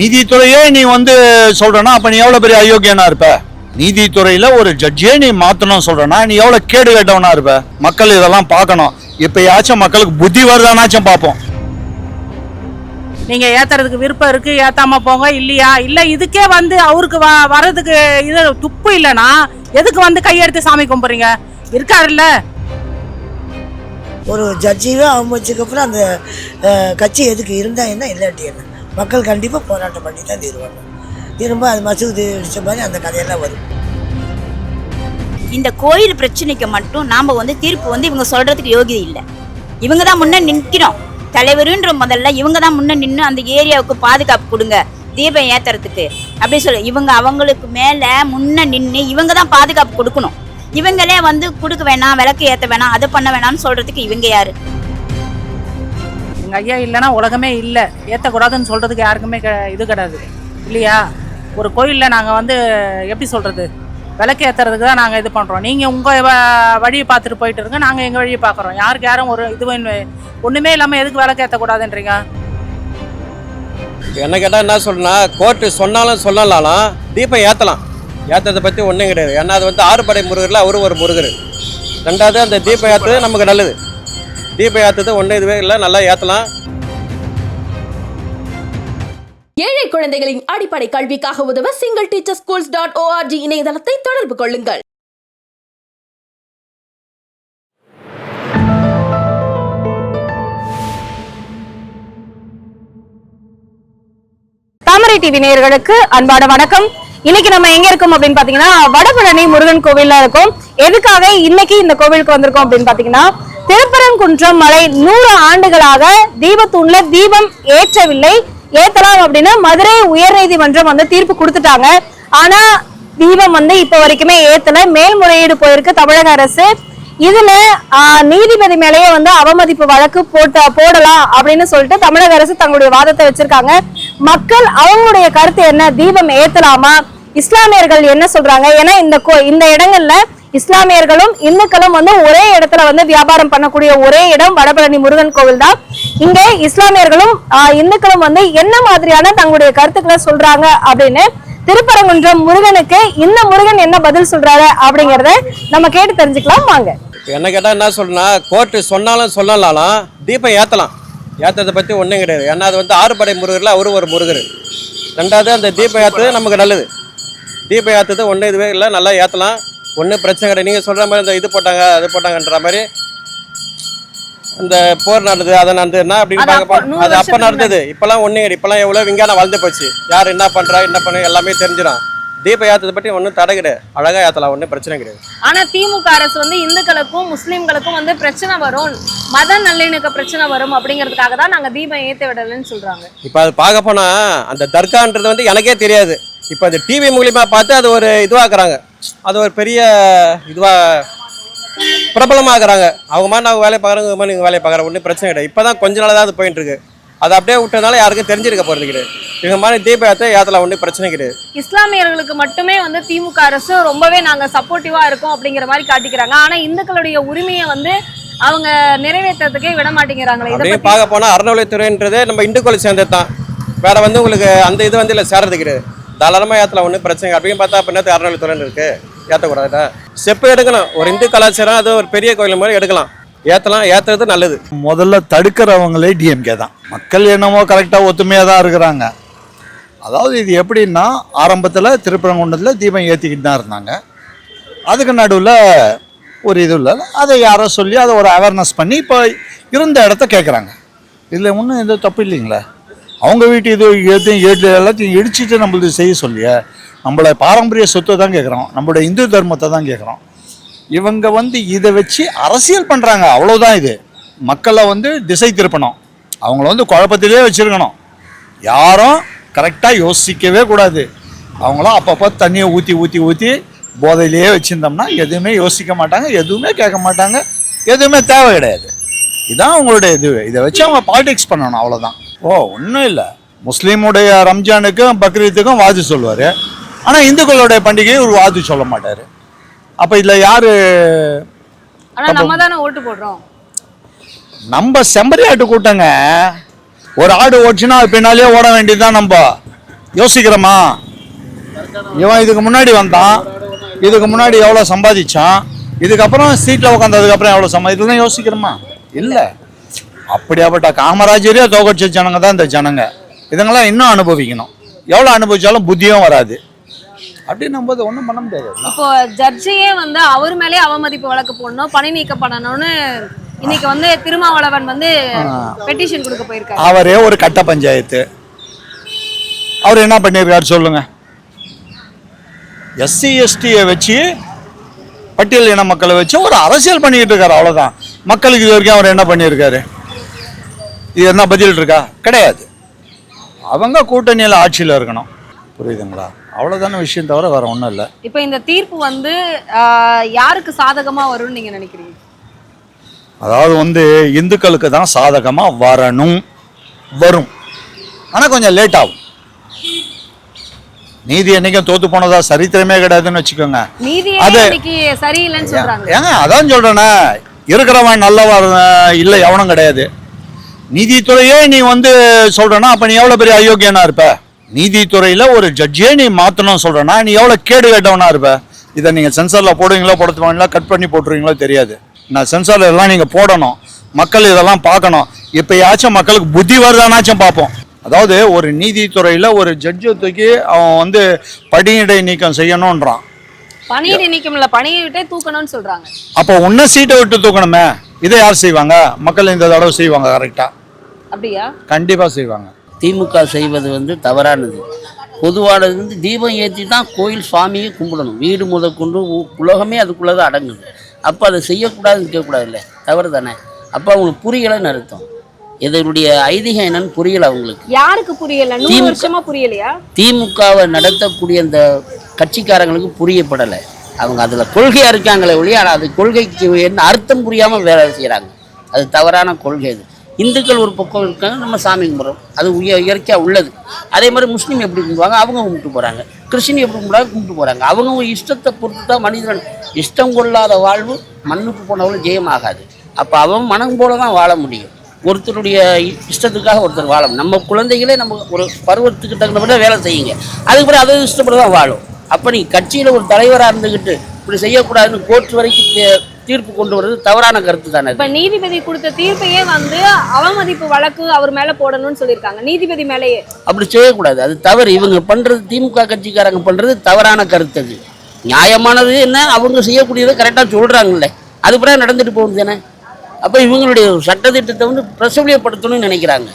நீதித்துறையே நீ வந்து சொல்றனா அப்ப நீ எவ்வளவு பெரிய அயோக்கியனா இருப்ப? நீதித்துறையில ஒரு ஜட்ஜே நீ மாத்தணும் சொல்றனா நீ எவ்வளவு கேடு கேட்டவனா இருப்ப? மக்கள் இதெல்லாம் பார்க்கணும். இப்பயாச்சும் மக்களுக்கு புத்தி வருதானாச்சும் பார்ப்போம். நீங்க ஏத்துறதுக்கு விருப்பம் இருக்கு ஏத்தாம போங்க இல்லையா? இல்ல இதுக்கே வந்து அவருக்கு வ வர்றதுக்கு இது துப்பு இல்லைன்னா எதுக்கு வந்து கையெடுத்து சாமி கும்பிடுறீங்க இருக்காருல்ல. ஒரு ஜட்ஜியவே அவமதிச்சதுக்கப்புறம் அந்த கட்சி எதுக்கு இருந்தா என்ன இல்லாட்டி என்ன? மக்கள் கண்டிப்பாக போராட்டம் பண்ணி தான் தீருவாங்க. திரும்ப அது மசூதி இடிச்ச மாதிரி அந்த கதையெல்லாம் வரும். இந்த கோயில் பிரச்சனைக்கு மட்டும் நாம் வந்து தீர்ப்பு வந்து இவங்க சொல்கிறதுக்கு யோகிதை இல்லை. இவங்க தான் முன்னே நிற்கிறோம். தலைவருன்ற முதல்ல இவங்க தான் முன்னே நின்று அந்த ஏரியாவுக்கு பாதுகாப்பு கொடுங்க தீபம் ஏற்றுறதுக்கு அப்படி சொல்லி இவங்க அவங்களுக்கு மேலே முன்னே நின்று இவங்க தான் பாதுகாப்பு கொடுக்கணும். இவங்களே வந்து கொடுக்க வேணாம் விளக்கு ஏற்ற வேணாம் அதை பண்ண வேணாம்னு சொல்கிறதுக்கு இவங்க யாரு? எங்க ஐயா இல்லைன்னா உலகமே இல்லை. ஏற்றக்கூடாதுன்னு சொல்கிறதுக்கு யாருக்குமே க- இது கிடையாது. இல்லையா? ஒரு கோயிலில் நாங்கள் வந்து எப்படி சொல்கிறது விளக்கு ஏற்றுறதுக்கு தான் நாங்கள் இது பண்ணுறோம் நீங்கள் உங்கள் வ- வழியை பார்த்துட்டு போயிட்டு இருங்க. நாங்கள் எங்கள் வழியை பார்க்குறோம். யாருக்கு யாரும் ஒரு இது ஒன்றுமே இல்லாமல் எதுக்கு விளக்கு ஏற்றக்கூடாதுன்றீங்க என்ன கேட்டால் என்ன சொல்லணும்னா கோர்ட்டு சொன்னாலும் சொல்லலாலும் தீபம் ஏற்றலாம் ஏற்றதை பற்றி ஒன்றும் கிடையாது. ஏன்னா அது வந்து ஆறுபடை முருகரில் அவரும் ஒரு முருகர். ரெண்டாவது அந்த தீபம் ஏற்றுறது நமக்கு நல்லது. தீபம் ஏற்றுறது ஒன்றும் இதுவே இல்லை நல்லா ஏற்றலாம் ஏழை குழந்தைகளின் அடிப்படை கல்விக்காக உதவ single teacher schools dot ORG இணையதளத்தை தொடர்பு கொள்ளுங்கள். தாமரை டிவி நேயர்களுக்கு அன்பான வணக்கம். இன்னைக்கு நம்ம எங்க இருக்கோம் அப்படின்னு பாத்தீங்கன்னா வடபழனி முருகன் கோவில்ல இருக்கோம். எதுக்காக இன்னைக்கு இந்த கோவிலுக்கு வந்திருக்கோம் அப்படின்னு பாத்தீங்கன்னா திருப்பரங்குன்றம் மலை நூறு ஆண்டுகளாக தீபத்தூண்ல தீபம் ஏற்றவில்லை. ஏத்தலாம் அப்படின்னு மதுரை உயர்நீதிமன்றம் வந்து தீர்ப்பு கொடுத்துட்டாங்க. ஆனா தீபம் வந்து இப்ப வரைக்குமே ஏத்தல. மேல்முறையீடு போயிருக்கு தமிழக அரசு. இதுல நீதிபதி மேலேயே வந்து அவமதிப்பு வழக்கு போட்ட போடலாம் அப்படின்னு சொல்லிட்டு தமிழக அரசு தங்களுடைய வாதத்தை வச்சிருக்காங்க. மக்கள் அவங்களுடைய கருத்து என்ன? தீபம் ஏத்தலாமா? இஸ்லாமியர்கள் என்ன சொல்றாங்க? ஏன்னா இந்த கோ- இந்த இடங்கள்ல இஸ்லாமியர்களும் இந்துக்களும் வந்து ஒரே இடத்துல வந்து வியாபாரம் பண்ணக்கூடிய ஒரே இடம் வடபழனி முருகன் கோவில் தான். இங்க இஸ்லாமியர்களும் இந்துக்களும் வந்து என்ன மாதிரியான தங்களுடைய கருத்துக்களை சொல்றாங்க அப்படின்னு திருப்பரங்குன்றம் முருகனுக்கு இந்த முருகன் என்ன பதில் சொல்றாரு அப்படிங்கறத நம்ம கேட்டு தெரிஞ்சுக்கலாம் வாங்க. என்ன கேட்டால் என்ன சொல்லணும்னா கோர்ட்டு சொன்னாலும் சொல்லலாலும் தீபம் ஏற்றலாம் ஏற்றதை பற்றி ஒன்றும் கிடையாது. ஏன்னா அது வந்து ஆறுபடை முருகரில் அவரு ஒரு முருகர். ரெண்டாவது அந்த தீபம் ஏற்றுறது நமக்கு நல்லது. தீபம் ஏற்றுறது ஒன்றும் இதுவே இல்லை நல்லா ஏற்றலாம் ஒன்றும் பிரச்சனை கிடையாது. நீங்கள் சொல்கிற மாதிரி இந்த இது போட்டாங்க அது போட்டாங்கன்ற மாதிரி இந்த போர் நடந்தது அதை நடந்ததுன்னா அப்படின்னு அது அப்போ நடந்தது. இப்போலாம் ஒன்றும் கிடையாது. இப்போலாம் எவ்வளோ விஞ்ஞானம் வளர்ந்து போச்சு. யார் என்ன பண்ணுறா என்ன பண்ணு எல்லாமே தெரிஞ்சிடும். தீபம் ஏற்றதை பற்றி ஒன்றும் தடை கிடையாது. அழகாக ஏற்றலாம் ஒன்றும் பிரச்சனை கிடையாது. ஆனா திமுக அரசு வந்து இந்துக்களுக்கும் முஸ்லிம்களுக்கும் வந்து பிரச்சனை வரும். மத நல்லிணக்க பிரச்சனை வரும் அப்படிங்கிறதுக்காக தான் நாங்க தீபம் ஏத்த விடலைன்னு சொல்றாங்க. இப்போ அது பார்க்க போனால் அந்த தர்கான்றது வந்து எனக்கே தெரியாது. இப்போ அது டிவி மூலியமா பார்த்து அது ஒரு இதுவாக்குறாங்க. அது ஒரு பெரிய இதுவாக பிரபலமாக்குறாங்க அவங்க மாதிரி நாங்கள் வேலையை பார்க்குறோங்க இவங்க மாதிரி நீங்கள் வேலையை பார்க்குறோம் ஒன்றும் பிரச்சனை கிடையாது. இப்போ தான் கொஞ்ச நாள் தான் அது போயிட்டு இருக்கு அதை அப்படியே விட்டதுனால யாருக்கும் தெரிஞ்சிருக்க போகிறது கிடையாது. இவங்க மாதிரி தீப ஏற்ற ஏற்றலாம் ஒன்றும் பிரச்சனை கிடையாது. இஸ்லாமியர்களுக்கு மட்டுமே வந்து திமுக அரசு ரொம்பவே நாங்க சப்போர்ட்டிவா இருக்கோம் அப்படிங்கிற மாதிரி காட்டிக்கிறாங்க. ஆனா இந்துக்களுடைய உரிமையை வந்து அவங்க நிறைவேற்றுறதுக்கே விட மாட்டேங்கிறாங்களே. அப்படியே பார்க்க போனால் அறநிலையத்துறைன்றது நம்ம இந்துக்களை சேர்ந்தது தான் வேற வந்து உங்களுக்கு அந்த இது வந்து இல்லை சேர்றது கிடையாது. தாராளமாக ஏற்றலாம் ஒன்றும் பிரச்சனை இல்லை. அப்படின்னு பார்த்தா அப்படின்னா என்னத்து இருக்குது இருக்கு. செப்பு எடுக்கலாம் ஒரு இந்து கலாச்சாரம் அது ஒரு பெரிய கோயில் மாதிரி எடுக்கலாம். ஏற்றலாம் ஏற்றுறது நல்லது. முதல்ல தடுக்கிறவங்களே டிஎம்கே தான். மக்கள் என்னமோ கரெக்டாக ஒத்துமையாக தான் இருக்கிறாங்க. அதாவது இது எப்படின்னா ஆரம்பத்தில் திருப்பரங்குன்றத்தில் தீபம் ஏற்றிக்கிட்டு தான் இருந்தாங்க. அதுக்கு நடுவில் ஒரு இது இல்லை. அதை யாரோ சொல்லி அதை ஒரு அவேர்னஸ் பண்ணி இப்போ இருந்த இடத்த கேட்குறாங்க இதில் ஒன்றும் எந்த தப்பு இல்லைங்களா? அவங்க வீட்டு இது எதையும் ஏற்று எல்லாத்தையும் இடிச்சிட்டு நம்மளது செய்ய சொல்லிய. நம்மள பாரம்பரிய சொத்தை தான் கேட்குறோம் நம்மளோட இந்து தர்மத்தை தான் கேட்குறோம் இவங்க வந்து இதை வச்சு அரசியல் பண்ணுறாங்க அவ்வளோதான் இது. மக்களை வந்து திசை திருப்பணும். அவங்கள வந்து குழப்பத்திலே வச்சுருக்கணும். யாரும் கரெக்டாக யோசிக்கவே கூடாது. அவங்களாம் அப்பப்போ தண்ணியை ஊற்றி ஊற்றி ஊற்றி போதையிலேயே வச்சுருந்தோம்னா எதுவுமே யோசிக்க மாட்டாங்க எதுவுமே கேட்க மாட்டாங்க எதுவுமே தேவை கிடையாது. இதான் அவங்களுடைய இது. இதை வச்சு அவங்க பாலிடிக்ஸ் பண்ணணும். அவ்வளோதான் ஓ ஒன்றும் இல்லை. முஸ்லீமுடைய ரம்ஜானுக்கும் பக்ரீத்துக்கும் வாது சொல்லுவார். ஆனால் இந்துக்களுடைய பண்டிகையை ஒரு வாது சொல்ல மாட்டார். அப்போ இதில் யார் நம்ம தானே ஓட்டு போடுறோம். நம்ம செம்பரியாட்டு கூட்டங்க. ஒரு ஆடு ஓடிச்சுன்னா அது பின்னாலே ஓட வேண்டியதுதான் நம்ம. யோசிக்கிறோமா? இவன் இதுக்கு முன்னாடி வந்தான். இதுக்கு முன்னாடி எவ்வளோ சம்பாதிச்சான். இதுக்கப்புறம் சீட்டில் உட்காந்ததுக்கப்புறம் எவ்வளோ சம்பா இதெல்லாம் யோசிக்கிறோமா? இல்லை. அப்படியாப்பட்ட காமராஜரே தோக்கடிச்ச ஜனங்க தான் இந்த ஜனங்க. இதுங்கெல்லாம் இன்னும் அனுபவிக்கணும். எவ்வளோ அனுபவிச்சாலும் புத்தியும் வராது. அப்படின்னும் போது ஒன்றும் பண்ண முடியாது. இப்போ ஜட்ஜையே வந்து அவர் மேலே அவமதிப்பு வழக்கு போடணும் பணி நீக்கம் பண்ணணும்னு இன்னைக்கு வந்து திருமாவளவன் வந்து பெட்டிஷன் கொடுக்க போயிருக்காரு. அவரே ஒரு கட்ட பஞ்சாயத்து. அவர் என்ன பண்ணியிருக்காரு சொல்லுங்க. எஸ்சி எஸ்டியை வச்சு பட்டியல் இன மக்களை வச்சு ஒரு அரசியல் பண்ணிக்கிட்டு இருக்காரு அவ்வளோதான் மக்களுக்கு இது வரைக்கும் அவர் என்ன பண்ணியிருக்காரு? இது என்ன பதில் இருக்கா? கிடையாது. அவங்க கூட்டணியில் ஆட்சியில் இருக்கணும். புரியுதுங்களா? அவ்வளோதான விஷயம் தவிர வேற ஒன்றும் இல்லை. இப்போ இந்த தீர்ப்பு வந்து யாருக்கு சாதகமா வரும்னு நீங்க நினைக்கிறீங்க? அதாவது வந்து இந்துக்களுக்கு தான் சாதகமாக வரணும். வரும். ஆனால் கொஞ்சம் லேட் ஆகும். நீதி என்னைக்கும் தோத்து போனதா சரித்திரமே கிடையாதுன்னு வச்சுக்கோங்க. அது- ஏங்க அதான் சொல்றேனே. இருக்கிறவன் நல்லவன் இல்லை எவனும் கிடையாது. நீதித்துறையே நீ வந்து சொல்றனா அப்ப நீ எவ்வளவு பெரிய அயோக்கியனா இருப்ப? நீதித்துறையில ஒரு ஜட்ஜியே நீ மாத்தணும் சொல்றனா நீ எவ்வளவு கேடு கேட்டவனா இருப்ப? இதை நீங்க சென்சார்ல போடுவீங்களோ போடுத்துவாங்களா கட் பண்ணி போட்டுருவீங்களோ தெரியாது. நான் சென்சார்ல எல்லாம் நீங்க போடணும். மக்கள் இதெல்லாம் பார்க்கணும். இப்பயாச்சும் மக்களுக்கு புத்தி வருதானாச்சும் பார்ப்போம். அதாவது ஒரு நீதித்துறையில ஒரு ஜட்ஜை தூக்கி அவன் வந்து படியிடை நீக்கம் செய்யணுன்றான் பணியிடை நீக்கம் இல்ல பணியை விட்டே தூக்கணும்னு சொல்றாங்க. அப்போ உன்ன சீட்டை விட்டு தூக்கணுமே? இதை யார் செய்வாங்க? மக்கள் இந்த தடவை செய்வாங்க கரெக்டா அப்படியா? கண்டிப்பா செய்வாங்க. திமுக செய்வது வந்து தவறானது. பொதுவானது வந்து தீபம் ஏற்றி தான் கோயில் சுவாமியை கும்பிடணும். வீடு முதற்கொண்டு உ- உலகமே அதுக்குள்ளே தான் அடங்குது. அப்போ அதை செய்யக்கூடாதுன்னு இருக்கக்கூடாது இல்லை தவறு தானே? அப்போ அவங்களுக்கு புரியலைன்னு அர்த்தம்? இதனுடைய ஐதீகம் என்னன்னு புரியல அவங்களுக்கு. யாருக்கு புரியல? திமுக. வருஷமா புரியலையா? திமுகவை நடத்தக்கூடிய அந்த கட்சிக்காரங்களுக்கு புரியப்படலை. அவங்க அதில் கொள்கையாக இருக்காங்களே ஒழிய ஆனால் அது கொள்கைக்கு என்ன அர்த்தம் புரியாமல் வேலை செய்கிறாங்க அது தவறான கொள்கை அது இந்துக்கள் ஒரு பக்கம் இருக்காங்க நம்ம சாமி கும்பிட்றோம் அது உய இயற்கையாக உள்ளது. அதே மாதிரி முஸ்லீம் எப்படி கும்பிடுவாங்க? அவங்க கும்பிட்டு போகிறாங்க கிறிஸ்டின் எப்படி கும்பிடுவாங்க? கும்பிட்டு போகிறாங்க அவங்க இஷ்டத்தை பொறுத்து தான் மனிதன் இஷ்டம் கொள்ளாத வாழ்வு மண்ணுக்கு போனவளும் ஜெயமாகாது. அப்போ அவன் மனம் போல தான் வாழ முடியும். ஒருத்தருடைய இஷ்டத்துக்காக ஒருத்தர் வாழும் நம்ம குழந்தைகளே நம்ம ஒரு பருவத்துக்கு தகுந்தபடி வேலை செய்யுங்க. அதுக்கு பிறகு அது இஷ்டப்பட்டு தான் வாழும். அப்போ நீ கட்சியில் ஒரு தலைவராக இருந்துக்கிட்டு இப்படி செய்யக்கூடாதுன்னு கோர்ட் வரைக்கும் தீர்ப்பு கொண்டு வர்றது தவறான கருத்து தானே. இப்ப நீதிபதி கொடுத்த தீர்ப்பையே வந்து அவமதிப்பு வழக்கு அவர் மேல போடணும்னு சொல்லியிருக்காங்க. நீதிபதி மேலேயே. அப்படி செய்யக்கூடாது. அது தவறு. இவங்க பண்ணுறது திமுக கட்சிக்காரங்க பண்ணுறது தவறான கருத்து அது. நியாயமானது என்ன? அவங்க செய்யக்கூடியதை கரெக்டாக சொல்கிறாங்கல்ல அது பிறகு நடந்துட்டு போகுது தானே? அப்போ இவங்களுடைய சட்டத்திட்டத்தை வந்து பிரசவலியப்படுத்தணும்னு நினைக்கிறாங்க.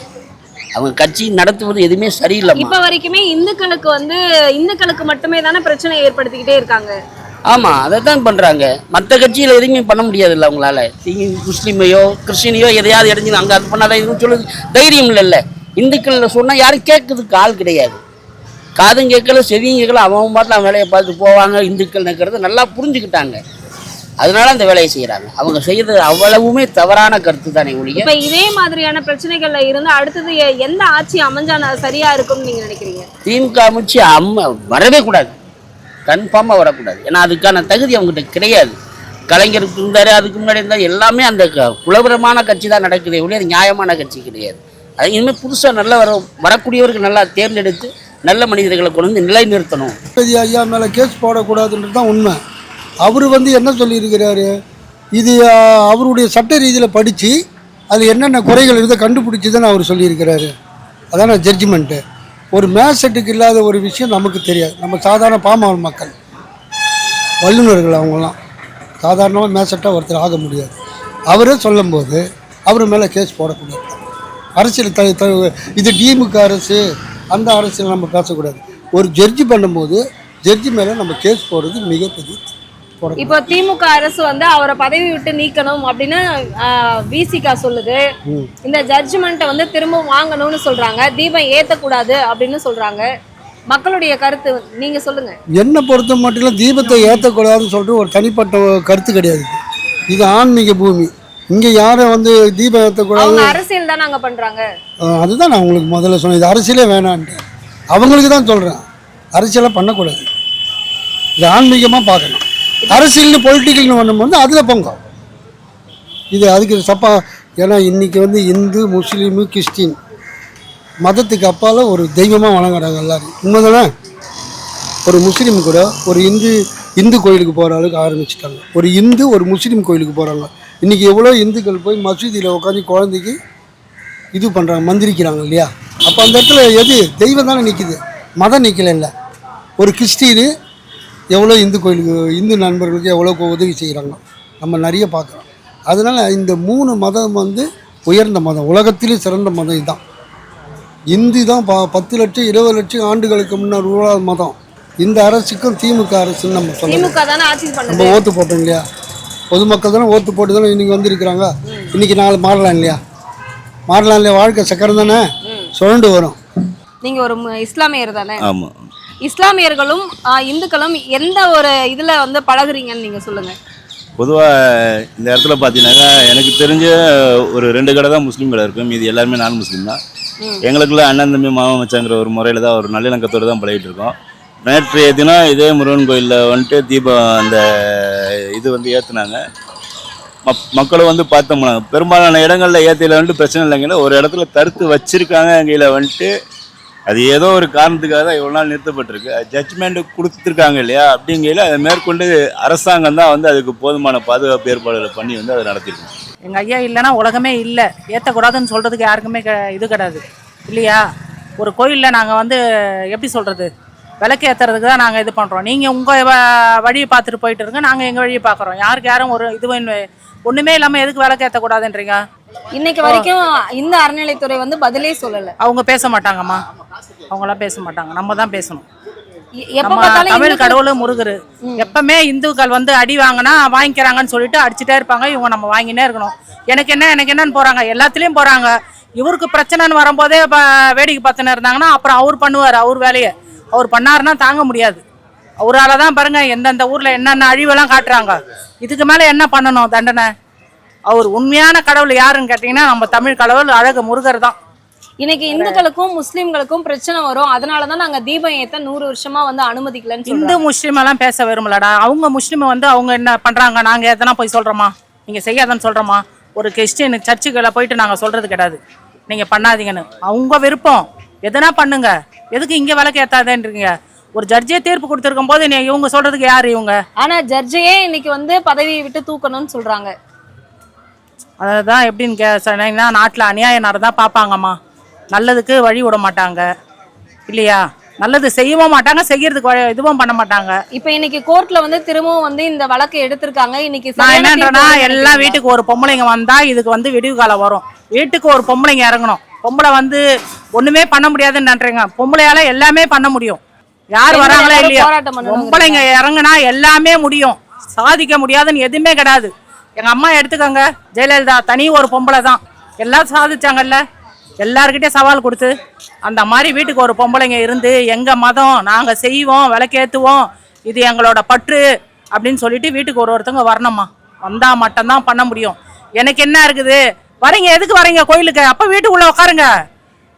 அவங்க கட்சி நடத்துவது எதுவுமே சரியில்லைம்மா. இப்ப வரைக்குமே இந்துக்களுக்கு வந்து இந்துக்களுக்கு மட்டுமே தானே பிரச்சனை ஏற்படுத்திக்கிட்டே இருக்காங்க. ஆமாம் அதை தான் பண்ணுறாங்க மற்ற கட்சியில் எதுவுமே பண்ண முடியாதுல்ல அவங்களால. முஸ்லீமையோ கிறிஸ்டினையோ எதையாவது இடைஞ்சு அங்கே அது பண்ணாத இதுன்னு சொல்லுது தைரியம் இல்லைல்ல. இந்துக்களில் சொன்னால் யாரும் கேட்கறதுக்கு ஆள் கிடையாது. காதும் கேட்கல செவியும் கேட்கல அவன் பாட்டில் அவன் வேலையை பார்த்து போவாங்க. இந்துக்கள் நிற்கிறது நல்லா புரிஞ்சுக்கிட்டாங்க. அதனால அந்த வேலையை செய்கிறாங்க அவங்க செய்யறது அவ்வளவுமே தவறான கருத்து தானே ஒழிய. இப்ப இதே மாதிரியான பிரச்சனைகள்ல இருந்து அடுத்தது எந்த ஆட்சி அமைஞ்சா சரியா இருக்கும்னு நீங்க நினைக்கிறீங்க? திமுக அமைச்சு அம்ம வரவே கூடாது. கன்ஃபார்மாக வரக்கூடாது. ஏன்னா அதுக்கான தகுதி அவங்ககிட்ட கிடையாது. கலைஞருக்கு இருந்தார் அதுக்கு முன்னாடி இருந்தார் எல்லாமே அந்த க- குலபரமான கட்சி தான் நடக்குதே ஒழிய அது நியாயமான கட்சி கிடையாது. அது இனிமேல் புதுசாக நல்ல வர வரக்கூடியவருக்கு நல்லா தேர்ந்தெடுத்து நல்ல மனிதர்களை கொண்டு வந்து நிலைநிறுத்தணும். ஐயா மேலே கேஸ் போடக்கூடாதுன்றது தான் உண்மை. அவர் வந்து என்ன சொல்லியிருக்கிறாரு? இது அவருடைய சட்ட ரீதியில் படித்து அது என்னென்ன குறைகள் இருந்தோ கண்டுபிடிச்சி தான் அவர் சொல்லியிருக்கிறாரு. அதான ஜட்ஜ்மெண்ட்டு ஒரு மேசெட்டுக்கு இல்லாத ஒரு விஷயம் நமக்கு தெரியாது. நம்ம சாதாரண பாமர மக்கள் வல்லுநர்கள் அவங்களாம் சாதாரணமாக மேசெட்டாக ஒருத்தர் ஆக முடியாது. அவரே சொல்லும்போது அவர் மேலே கேஸ் போடக்கூடாது. அரசியல் த த- இது டிமுக அரசு அந்த அரசியல் நம்ம பேசக்கூடாது. ஒரு ஜட்ஜி பண்ணும்போது ஜட்ஜி மேலே நம்ம கேஸ் போடுறது மிகப்பெரிய இப்போ திமுக அரசு வந்து அவரை பதவி விட்டு நீக்கணும் அப்படின்னு விசிகா சொல்லுது. இந்த ஜட்ஜ்மெண்ட்டை வந்து திரும்ப வாங்கணும்னு சொல்றாங்க. தீபம் ஏத்தக்கூடாது அப்படின்னு சொல்றாங்க. மக்களுடைய கருத்து நீங்க சொல்லுங்க. என்னை பொறுத்த மட்டும் தீபத்தை ஏற்றக்கூடாதுன்னு சொல்லிட்டு ஒரு தனிப்பட்ட கருத்து கிடையாது. இது. ஆன்மீக பூமி. இங்கே யாரும் வந்து தீபம் ஏற்றக்கூடாது அரசியல் தான் நாங்க பண்றாங்க. அதுதான் நான் உங்களுக்கு முதல்ல சொன்னேன். இது அரசியலே வேணான்ட்டு. அவங்களுக்கு தான் சொல்கிறேன் அரசியலாக பண்ணக்கூடாது. இது ஆன்மீகமாக பார்க்கணும். அரசியல்னு பொலிட்டிக்கல்னு பண்ணும்போது அதில் பொங்கும். இது அதுக்கு சப்பா ஏன்னா இன்றைக்கி வந்து இந்து முஸ்லீமு கிறிஸ்டின் மதத்துக்கு அப்பால் ஒரு தெய்வமாக வணங்குறாங்க எல்லாரும். உண்மைதானே? ஒரு முஸ்லீம் கூட ஒரு இந்து இந்து கோயிலுக்கு போகிற அளவுக்கு ஆரம்பிச்சிட்டாங்க. ஒரு இந்து ஒரு முஸ்லீம் கோயிலுக்கு போகிறாங்க இன்றைக்கி எவ்வளோ இந்துக்கள் போய் மசூதியில் உட்காந்து குழந்தைக்கு இது பண்ணுறாங்க மந்திரிக்கிறாங்க இல்லையா? அப்போ அந்த இடத்துல எது? தெய்வம் தானே நிற்கிது மதம் நிற்கல இல்லை. ஒரு கிறிஸ்டீனு எவ்வளோ இந்து கோயிலுக்கு இந்து நண்பர்களுக்கு எவ்வளோ உதவி செய்கிறாங்க நம்ம நிறைய பார்க்குறோம். அதனால் இந்த மூணு மதம் வந்து உயர்ந்த மதம் உலகத்திலே சிறந்த மதம் இதுதான். இந்து தான் ப பத்து லட்சம் இருபது லட்சம் ஆண்டுகளுக்கு முன்னர் உருவாத மதம். இந்த அரசுக்கும் திமுக அரசுன்னு நம்ம சொல்லலாம். திமுக தானே ஆட்சி நம்ம ஓட்டு போட்டோம் இல்லையா? பொதுமக்கள் தானே ஓட்டு போட்டு தானே இன்னைக்கு வந்திருக்கிறாங்க. இன்னைக்கு நாள் மாறலாம் இல்லையா? மாறலாம் இல்லையா? வாழ்க்கை சக்கரம் தானே? சுழண்டு வரும். நீங்க ஒரு இஸ்லாமியர் தானே? ஆமாம் இஸ்லாமியர்களும் இந்துக்களும் எந்த ஒரு இதுல வந்து பழகுறீங்கன்னு நீங்க சொல்லுங்க. பொதுவாக இந்த இடத்துல பார்த்தீங்கன்னாக்கா எனக்கு தெரிஞ்ச ஒரு ரெண்டு கடை தான் முஸ்லீம் கடை இருக்கும் மீதி எல்லாருமே நான் முஸ்லீம் தான். எங்களுக்குள்ள அண்ணன் தம்பி மாமா மச்சாங்கிற ஒரு முறையில் தான் ஒரு நல்லிணக்கத்தோடு தான் பழகிட்டு இருக்கோம். நேற்றைய தினம் இதே முருகன் கோயிலில் வந்துட்டு தீபம் அந்த இது வந்து ஏற்றுனாங்க மக் மக்களும் வந்து பார்த்தோம்னா பெரும்பாலான இடங்களில் ஏற்றியில் வந்துட்டு பிரச்சனை இல்லைங்களா ஒரு இடத்துல தடுத்து வச்சிருக்காங்க எங்கையில் வந்துட்டு அது ஏதோ ஒரு காரணத்துக்காக தான் இவ்வளோ நாள் நிறுத்தப்பட்டிருக்கு. ஜட்ஜ்மெண்ட் கொடுத்துருக்காங்க இல்லையா? அப்படிங்கையில் அதை மேற்கொண்டு அரசாங்கம் தான் வந்து அதுக்கு போதுமான பாதுகாப்பு ஏற்பாடுகளை பண்ணி வந்து அதை நடத்திருக்கோம் எங்கள் ஐயா இல்லைன்னா உலகமே இல்லை. ஏற்றக்கூடாதுன்னு சொல்கிறதுக்கு யாருக்குமே க இது கிடையாது. இல்லையா? ஒரு கோயிலில் நாங்கள் வந்து எப்படி சொல்கிறது விளக்கு ஏற்றுறதுக்கு தான் நாங்கள் இது பண்ணுறோம் நீங்கள் உங்கள் வழியை பார்த்துட்டு போயிட்டு இருங்க. நாங்கள் எங்கள் வழியை பார்க்குறோம். யாருக்கு யாரும் ஒரு இதுவும் ஒன்றுமே இல்லாமல் எதுக்கு விளக்கு ஏற்றக்கூடாதுன்றீங்க இன்னைக்கு வரைக்கும் இந்த அறநிலைத்துறை வந்து பதிலே சொல்லல. அவங்க பேச மாட்டாங்கம்மா. அவங்களாம் பேச மாட்டாங்க. நம்ம தான் பேசணும். நம்ம தமிழ் கடவுள் முருகர். எப்பவுமே இந்துக்கள் வந்து அடி வாங்கினா வாங்கிக்கிறாங்கன்னு சொல்லிட்டு அடிச்சுட்டே இருப்பாங்க. இவங்க நம்ம வாங்கினே இருக்கணும். எனக்கு என்ன எனக்கு என்னன்னு போறாங்க? எல்லாத்துலயும் போறாங்க. இவருக்கு பிரச்சனைன்னு வரும்போதே வேடிக்கை பார்த்துன்னு இருந்தாங்கன்னா அப்புறம் அவர் பண்ணுவார் அவர் வேலையை. அவர் பண்ணாருன்னா தாங்க முடியாது. அவரால தான் பாருங்க எந்தெந்த ஊர்ல என்னென்ன அழிவெல்லாம் காட்டுறாங்க. இதுக்கு மேல என்ன பண்ணணும் தண்டனை? அவர் உண்மையான கடவுள் யாருன்னு கேட்டீங்கன்னா நம்ம தமிழ் கடவுள் அழகு முருகர் தான். இன்னைக்கு இந்துக்களுக்கும் முஸ்லிம்களுக்கும் பிரச்சனை வரும். அதனாலதான் நாங்க தீபம் ஏத்த நூறு வருஷமா வந்து அனுமதிக்கலன்னு இந்து. முஸ்லீம் எல்லாம் பேச விரும்பலடா. அவங்க முஸ்லீம் வந்து அவங்க என்ன பண்றாங்க? நாங்க எதனா போய் சொல்றோமா? நீங்க செய்யாதன்னு சொல்றோமா? ஒரு கிறிஸ்டின் சர்ச்சுகளை போயிட்டு நாங்க சொல்றது கிடையாது. நீங்க பண்ணாதீங்கன்னு. அவங்க விருப்பம். எதனா பண்ணுங்க. எதுக்கு இங்க விளக்கு ஏத்தாதேன்றீங்க? ஒரு ஜட்ஜே தீர்ப்பு கொடுத்துருக்கும் போது இவங்க சொல்றதுக்கு யாரு இவங்க? ஆனா ஜட்ஜையே இன்னைக்கு வந்து பதவியை விட்டு தூக்கணும்னு சொல்றாங்க. அதுதான் எப்படின்னு கே சொன்னீங்கன்னா நாட்டில் அநியாயம் நடந்தால் பார்ப்பாங்கம்மா. நல்லதுக்கு வழி விட மாட்டாங்க. இல்லையா? நல்லது செய்யவும் மாட்டாங்க செய்யறதுக்கு இதுவும் பண்ண மாட்டாங்க. இப்ப இன்னைக்கு கோர்ட்ல வந்து திரும்பவும் வந்து இந்த வழக்கை எடுத்திருக்காங்க. இன்னைக்கு நான் என்னன்றேன்னா எல்லா? வீட்டுக்கு ஒரு பொம்பளைங்க வந்தா இதுக்கு வந்து விடிவு காலம் வரும். வீட்டுக்கு ஒரு பொம்பளைங்க இறங்கணும். பொம்பளை வந்து ஒண்ணுமே பண்ண முடியாதுன்னு நினைக்கிறீங்க. பொம்பளையால எல்லாமே பண்ண முடியும். யார் வராங்களோ இல்லையோ. பொம்பளைங்க இறங்குனா எல்லாமே முடியும். சாதிக்க முடியாதுன்னு எதுவுமே கிடையாது. எங்கள் அம்மா எடுத்துக்கோங்க. ஜெயலலிதா தனி ஒரு பொம்பளை தான். எல்லாம் சாதிச்சாங்கல்ல. எல்லாருக்கிட்டே சவால் கொடுத்து அந்த மாதிரி வீட்டுக்கு ஒரு பொம்பளைங்க இருந்து எங்கள் மதம் நாங்கள் செய்வோம் விளக்கேற்றுவோம் இது எங்களோட பற்று அப்படின்னு சொல்லிட்டு வீட்டுக்கு ஒரு ஒருத்தவங்க வரணும்மா. வந்தால் மட்டும்தான் பண்ண முடியும். எனக்கு என்ன இருக்குது? வரீங்க எதுக்கு வரீங்க கோயிலுக்கு? அப்போ வீட்டுக்குள்ளே உட்காருங்க.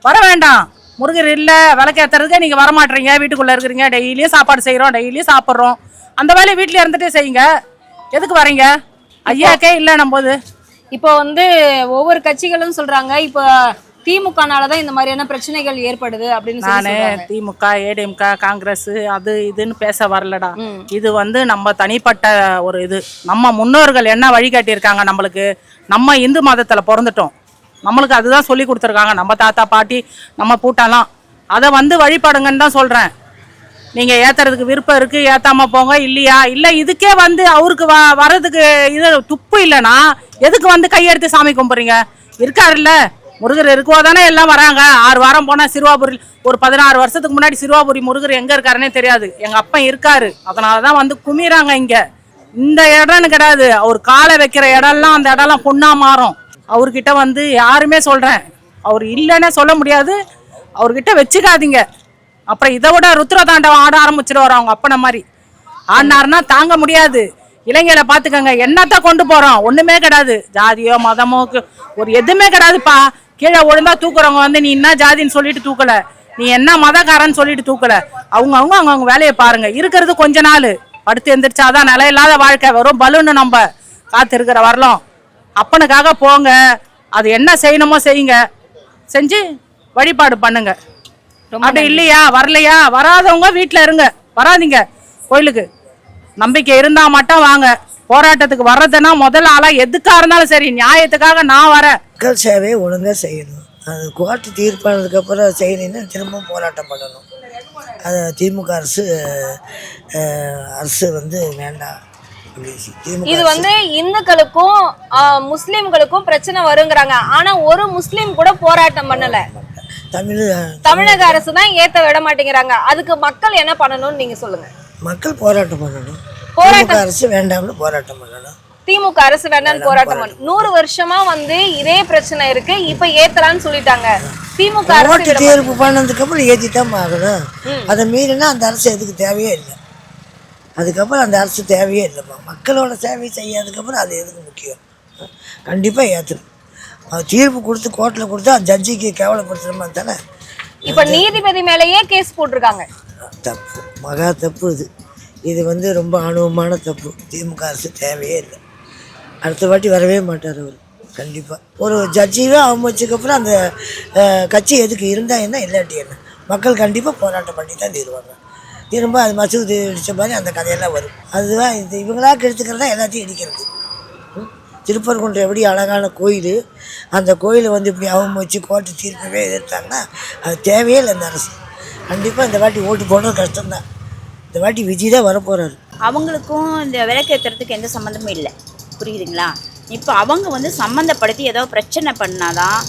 வர வேண்டாம். முருகர் இல்லை விளக்கேத்துறதுக்கு நீங்கள் வர வீட்டுக்குள்ளே இருக்கிறீங்க டெய்லியும் சாப்பாடு செய்கிறோம் டெய்லியும் சாப்பிட்றோம். அந்த வேலையை வீட்டில் இருந்துட்டே செய்யுங்க. எதுக்கு வரீங்க? ஐயாக்கே இல்லைன்னும் போது இப்போ வந்து ஒவ்வொரு கட்சிகளும் சொல்றாங்க இப்போ திமுகனால தான் இந்த மாதிரியான பிரச்சனைகள் ஏற்படுது அப்படின்னு நானு. திமுக ஏடிஎம்க காங்கிரஸ் அது இதுன்னு பேச வரலடா. இது வந்து நம்ம தனிப்பட்ட ஒரு இது. நம்ம முன்னோர்கள் என்ன வழிகாட்டியிருக்காங்க நம்மளுக்கு? நம்ம இந்து மதத்துல பிறந்துட்டோம். நம்மளுக்கு அதுதான் சொல்லி கொடுத்துருக்காங்க. நம்ம தாத்தா பாட்டி நம்ம பூட்டெல்லாம் அதை வந்து வழிபடுங்கன்னு தான் சொல்றேன். நீங்க ஏத்துறதுக்கு விருப்பம் இருக்கு ஏத்தாம போங்க இல்லையா? இல்ல இதுக்கே வந்து அவருக்கு வ வர்றதுக்கு இது துப்பு இல்லைன்னா எதுக்கு வந்து கையெடுத்து சாமி கும்பிட்றீங்க? இருக்காருல்ல. முருகர் இருக்கோ தானே எல்லாம் வராங்க. ஆறு வாரம் போனா சிறுவாபுரி ஒரு பதினாறு வருஷத்துக்கு முன்னாடி சிறுவாபுரி முருகர் எங்க இருக்காருன்னே தெரியாது. எங்க அப்பன் இருக்காரு. அதனாலதான் வந்து குமிறாங்க இங்க. இந்த இடம்னு கிடையாது. அவர் காலை வைக்கிற இடம்லாம் அந்த இடம்லாம் பொண்ணா மாறும். அவர்கிட்ட வந்து யாருமே சொல்றேன். அவர் இல்லைன்னு சொல்ல முடியாது. அவர்கிட்ட வச்சுக்காதீங்க. அப்புறம் இதை விட ருத்ரதாண்டவம் ஆட ஆரம்பிச்சிருவாரு அவங்க அப்பனை மாதிரி. ஆடினாருன்னா தாங்க முடியாது. இளைஞரை பார்த்துக்கங்க என்னத்த கொண்டு போறோம்? ஒண்ணுமே கிடையாது. ஜாதியோ மதமோ ஒரு எதுவுமே கிடையாதுப்பா. கீழே ஒழுங்காக தூக்குறவங்க வந்து நீ என்ன ஜாதின்னு சொல்லிட்டு தூக்கல. நீ என்ன மதக்காரன்னு சொல்லிட்டு தூக்கல. அவங்க அவங்க அவங்க அவங்க வேலையை பாருங்க. இருக்கிறது கொஞ்ச நாள். படுத்து எந்திரிச்சாதான் நிலை இல்லாத வாழ்க்கை. வரும் பலூன்னு நம்ம காத்து இருக்கிற வரலாம். அப்பனுக்காக போங்க. அது என்ன செய்யணுமோ செய்யுங்க. செஞ்சு வழிபாடு பண்ணுங்க. அப்படி. இல்லையா? வரலையா? வராதவங்க வீட்டில் இருங்க. வராதீங்க. கோயிலுக்கு. நம்பிக்கை இருந்தா மட்டும் வாங்க. போராட்டத்துக்கு வர்றதுன்னா முதல் ஆளா எதுக்கா இருந்தாலும் சரி நியாயத்துக்காக நான் வரேன். மக்கள் சேவையை ஒழுங்காக செய்யணும். அது கோர்ட்டு தீர்ப்பானதுக்கப்புறம் செய்யலைன்னா திரும்பவும் போராட்டம் பண்ணணும். அது திமுக அரசு அரசு வந்து வேண்டாம். இது வந்து இந்துக்களுக்கும் முஸ்லிம்களுக்கும் பிரச்சனை வருங்கிறாங்க. ஆனா ஒரு முஸ்லிம் கூட போராட்டம் பண்ணல. தமிழக அரசு தான் ஏத்த விட மாட்டேங்கிறாங்க. அதுக்கு மக்கள் என்ன பண்ணணும்னு நீங்க சொல்லுங்க. மக்கள் போராட்டம் பண்ணணும். போராட்டம். அரசு வேண்டாம்னு போராட்டம் பண்ணணும். திமுக அரசு வேண்டாம்னு போராட்டம் பண்ணும் நூறு வருஷமா வந்து இதே பிரச்சனை இருக்கு. இப்ப ஏத்தலாம்னு சொல்லிட்டாங்க. திமுக அரசு தீர்ப்பு பண்ணதுக்கப்புறம் ஏற்றி தான் ஆகணும் அதை மீறினா அந்த அரசு எதுக்கு தேவையே இல்லை. அதுக்கப்புறம் அந்த அரசு தேவையே இல்லைம்மா. மக்களோட சேவை செய்யாததுக்கப்புறம் அது எதுக்கு முக்கியம்? கண்டிப்பாக ஏற்றணும் தீர்ப்பு கொடுத்து கோர்ட்டில் கொடுத்தா ஜட்ஜிக்கு கேவலப்படுத்துகிற மாதிரி தானே? இப்ப நீதிபதி மேலேயே கேஸ் போட்டிருக்காங்க. தப்பு. மகா தப்பு இது. இது வந்து ரொம்ப அனுபவமான தப்பு. திமுக அரசு தேவையே இல்லை. அடுத்த வாட்டி வரவே மாட்டார் அவர். கண்டிப்பாக ஒரு ஜட்ஜிவே அவமதிச்சதுக்கப்புறம் அந்த கட்சி எதுக்கு? இருந்தா என்ன? இல்லாட்டி என்ன? மக்கள் கண்டிப்பாக போராட்டம் பண்ணி தான் தீருவாங்க. திரும்ப அது மசூதி இடித்த மாதிரி அந்த கதையெல்லாம் வரும். அதுதான் இது. இவங்களா கெடுத்துக்கிறதா எல்லாத்தையும் இடிக்கிறது? திருப்பரங்குன்றம் எப்படி அழகான கோயில் அந்த கோயிலை வந்து இப்படி அவமதிச்சு கோர்ட்டு தீர்ப்பவே எதிர்த்தாங்கன்னா அது தேவையே இல்லை இந்த அரசு. கண்டிப்பாக இந்த வாட்டி ஓட்டு போடுறது கஷ்டம்தான். இந்த வாட்டி விஜய் தான் வரப்போகிறாரு அவங்களுக்கும் இந்த விளக்கேற்றுறதுக்கு எந்த சம்மந்தமும் இல்லை. புரியுதுங்களா? இப்போ அவங்க வந்து சம்மந்தப்படுத்தி ஏதோ பிரச்சனை பண்ணாதான்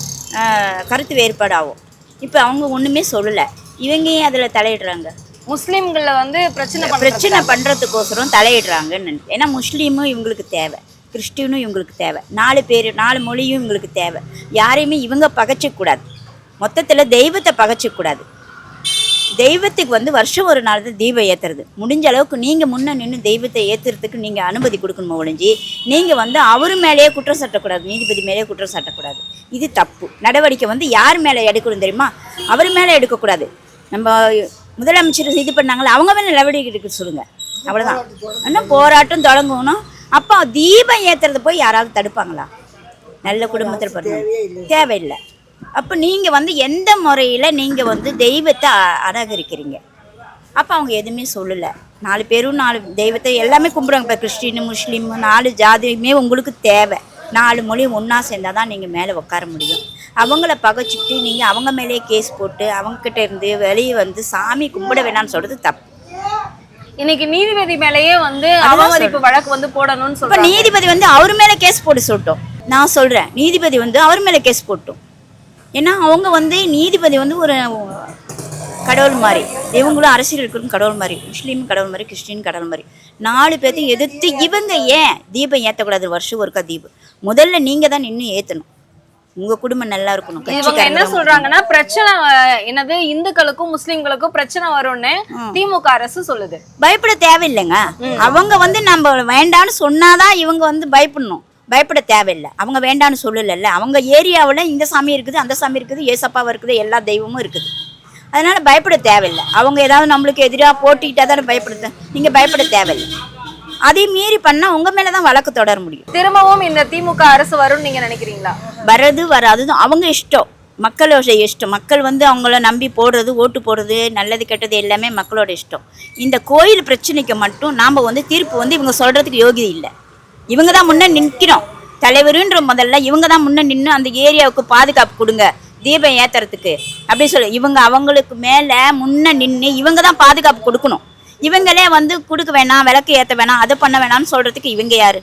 கருத்து வேறுபாடு ஆகும் இப்போ அவங்க ஒன்றுமே சொல்லலை. இவங்க ஏன் அதில் தலையிடுறாங்க? முஸ்லிம்கள வந்து பிரச்சனை பண்றதுக்கு பிரச்சனை பண்ணுறதுக்கோசரம் தலையிடுறாங்கன்னு. ஏன்னா முஸ்லீமும் இவங்களுக்கு தேவை. கிறிஸ்டினும் இவங்களுக்கு தேவை. நாலு பேர் நாலு மொழியும் இவங்களுக்கு தேவை. யாரையுமே இவங்க பகைச்சிக்கூடாது. மொத்தத்தில் தெய்வத்தை பகைச்சிக்கூடாது. தெய்வத்துக்கு வந்து வருஷம் ஒரு நாள் தான் தீபம் ஏற்றுறது முடிஞ்ச அளவுக்கு நீங்கள் முன்னே நின்று தெய்வத்தை ஏற்றுறதுக்கு நீங்கள் அனுமதி கொடுக்கணும் ஒழிஞ்சு நீங்கள் வந்து அவர் மேலேயே குற்றம் சாட்டக்கூடாது நீதிபதி மேலேயே குற்றம் சாட்டக்கூடாது. இது தப்பு. நடவடிக்கை வந்து யார் மேலே எடுக்கணும் தெரியுமா? அவர் மேலே எடுக்கக்கூடாது. நம்ம முதலமைச்சர் இது பண்ணாங்களே அவங்க மேலே நடவடிக்கை எடுக்க சொல்லுங்கள் அவ்வளோதான் இன்னும் போராட்டம் தொடங்கணும். அப்போ தீபம் ஏற்றுறது போய் யாராவது தடுப்பாங்களா? நல்ல குடும்பத்தில் பிறந்தவங்க. தேவையில்லை. அப்போ நீங்கள் வந்து எந்த முறையில் நீங்கள் வந்து தெய்வத்தை அ- அலங்கரிக்கிறீங்க அப்போ அவங்க எதுவுமே சொல்லலை. நாலு பேரும் நாலு தெய்வத்தை எல்லாமே கும்பிடுவாங்க. இப்போ கிறிஸ்டின் முஸ்லீம் நாலு ஜாதியுமே உங்களுக்கு தேவை. நாலு மொழி ஒன்றா சேர்ந்தால் தான் நீங்கள் மேலே உட்கார முடியும். அவங்கள பகைச்சிட்டு நீங்கள் அவங்க மேலேயே கேஸ் போட்டு அவங்கக்கிட்ட இருந்து வெளியே வந்து சாமி கும்பிட வேணாம்னு சொல்கிறது தப்பு. இன்னைக்கு நீதிபதி மேலேயே வந்து அவமதிப்பு வழக்கு வந்து போடணும்னு சொல்றாங்க. நீதிபதி வந்து அவர் மேலே கேஸ் போட்டு சொல்லட்டும். நான் சொல்கிறேன் நீதிபதி வந்து அவர் மேலே கேஸ் போட்டோம். ஏன்னா அவங்க வந்து நீதிபதி வந்து ஒரு கடவுள் மாதிரி. இவங்களும் அரசியல் இருக்கிறவங்க கடவுள் மாதிரி. முஸ்லீம் கடவுள் மாதிரி கிறிஸ்டின் கடவுள் மாதிரி. நாலு பேர்த்தையும் எதிர்த்து இவங்க ஏன் தீபம் ஏற்றக்கூடாது வருஷம் ஒருக்கா தீபம். முதல்ல நீங்கள் தான் நின்று ஏற்றணும் உங்கள் குடும்பம் நல்லா இருக்கணும். இவங்க என்ன சொல்றாங்கன்னா பிரச்சனை என்னது இந்துக்களுக்கும் முஸ்லிம்களுக்கும் பிரச்சனை வரும்னு திமுக அரசு சொல்லுது. பயப்பட தேவையில்லைங்க. அவங்க வந்து நம்ம வேண்டான்னு சொன்னாதான் இவங்க வந்து பயப்படணும். பயப்பட தேவையில்லை. அவங்க வேண்டான்னு சொல்லலைல்ல. அவங்க ஏரியாவில் இந்த சாமி இருக்குது அந்த சாமி இருக்குது ஏசப்பாவை இருக்குது எல்லா தெய்வமும் இருக்குது. அதனால பயப்பட தேவையில்லை. அவங்க ஏதாவது நம்மளுக்கு எதிராக போட்டிக்கிட்டா தானே பயப்படுது நீங்கள் பயப்பட தேவையில்லை. அதையும் மீறி பண்ணால் உங்கள் மேலே தான் வழக்கு தொடர முடியும். திரும்பவும் இந்த திமுக அரசு வரும்னு நீங்க நினைக்கிறீங்களா? வர்றது வராது. அவங்க இஷ்டம். மக்களோட இஷ்டம். மக்கள் வந்து அவங்கள நம்பி போடுறது ஓட்டு போடுறது நல்லது கெட்டது எல்லாமே மக்களோட இஷ்டம். இந்த கோயில் பிரச்சனைக்கு மட்டும் நாம் வந்து தீர்ப்பு வந்து இவங்க சொல்கிறதுக்கு யோகி இல்லை. இவங்க தான் முன்னே நிற்கிறோம் தலைவருன்ற முதல்ல இவங்க தான் முன்னே நின்று அந்த ஏரியாவுக்கு பாதுகாப்பு கொடுங்க. தீபம் ஏற்றுறதுக்கு அப்படி சொல்லி. இவங்க அவங்களுக்கு மேலே முன்னே நின்று இவங்க தான் பாதுகாப்பு கொடுக்கணும். இவங்களே வந்து கொடுக்க வேணாம் விளக்கு ஏற்ற வேணாம் அதை பண்ண வேணாம்னு சொல்கிறதுக்கு இவங்க யார்?